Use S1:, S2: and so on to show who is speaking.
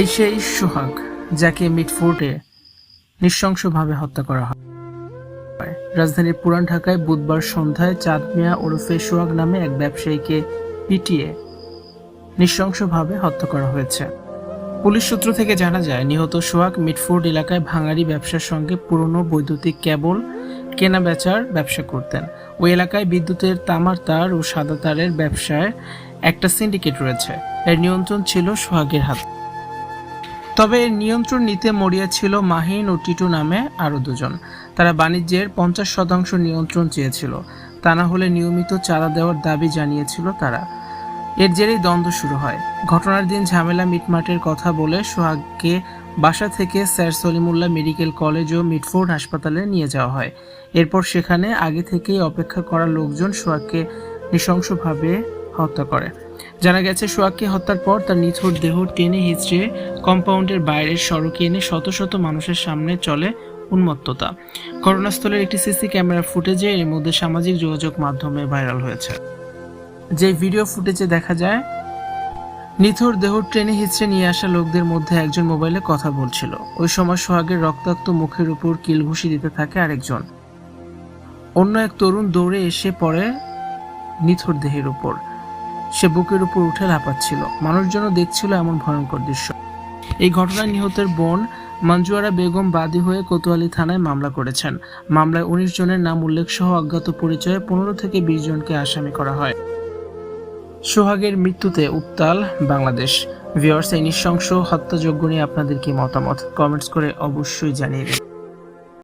S1: এই সেই সোহাগ, যাকে মিটফোর্টে নৃশংসভাবে হত্যা করা হয়। রাজধানীর পুরান ঢাকায় বুধবার সন্ধ্যায় চাঁদ মিয়া ওরফে সোহাগ নামে এক ব্যবসায়ীকে পিটিয়ে নৃশংসভাবে হত্যা করা হয়েছে। পুলিশ সূত্র থেকে জানা যায়, নিহত সোহাগ মিটফোর্ড এলাকায় ভাঙাড়ি ব্যবসার সঙ্গে পুরনো বৈদ্যুতিক কেবল কেনা বেচার ব্যবসা করতেন। ওই এলাকায় বিদ্যুতের তামার তার ও সাদা তারের ব্যবসায় একটা সিন্ডিকেট রয়েছে। এর নিয়ন্ত্রণ ছিল সোহাগের হাতে। তবে নিয়ন্ত্রণ নিতে মরিয়া ছিল মাহিন ও টিটু নামে আরও দুজন। তারা বাণিজ্যের পঞ্চাশ শতাংশ নিয়ন্ত্রণ চেয়েছিল। তা না হলে নিয়মিত চাঁদা দেওয়ার দাবি জানিয়েছিল তারা। এর জেরেই দ্বন্দ্ব শুরু হয়। ঘটনার দিন ঝামেলা মিটমাটের কথা বলে সোহাগকে বাসা থেকে স্যার সলিমুল্লাহ মেডিকেল কলেজ ও মিটফোর্ড হাসপাতালে নিয়ে যাওয়া হয়। এরপর সেখানে আগে থেকেই অপেক্ষা করা লোকজন সোহাগকে নৃশংসভাবে হত্যা করে। জানা গেছে, সোহাগকে হত্যার পর তার নিথর দেহ টেনে হিচড়ে কম্পাউন্ডের বাইরের সড়কে এনে শত শত মানুষের সামনে চলে উন্মত্ততা। ঘটনাস্থলের একটি সিসি ক্যামেরা ফুটেজে এর মধ্যে সামাজিক যোগাযোগ মাধ্যমে ভাইরাল হয়েছে। যে ভিডিও ফুটেজে দেখা যায়, নিথর দেহ ট্রেনে হিচড়ে নিয়ে আসা লোকদের মধ্যে একজন মোবাইলে কথা বলছিল। ওই সময় সোহাগের রক্তাক্ত মুখের উপর কিলঘুষি দিতে থাকে আরেকজন। অন্য এক তরুণ দৌড়ে এসে পড়ে নিথর দেহের উপর। সে বুকের উপর উঠে লাপাচ্ছিল মানুষজন দেখছিল এমন ভয়ঙ্কর দৃশ্য। এই ঘটনায় নিহতের বোন মঞ্জুয়ারা বেগম বাদী হয়ে কোতোয়ালি থানায় মামলা করেছেন। মামলায় উনিশ জনের নাম উল্লেখ সহ অজ্ঞাত পরিচয়ে পনেরো থেকে বিশ জনকে আসামি করা হয়। সোহাগের মৃত্যুতে উত্তাল, বাংলাদেশ। ভিওর্স এই নৃশংস হত্যাযজ্ঞ নিয়ে আপনাদের কি মতামত? কমেন্টস করে অবশ্যই জানিয়ে দিন।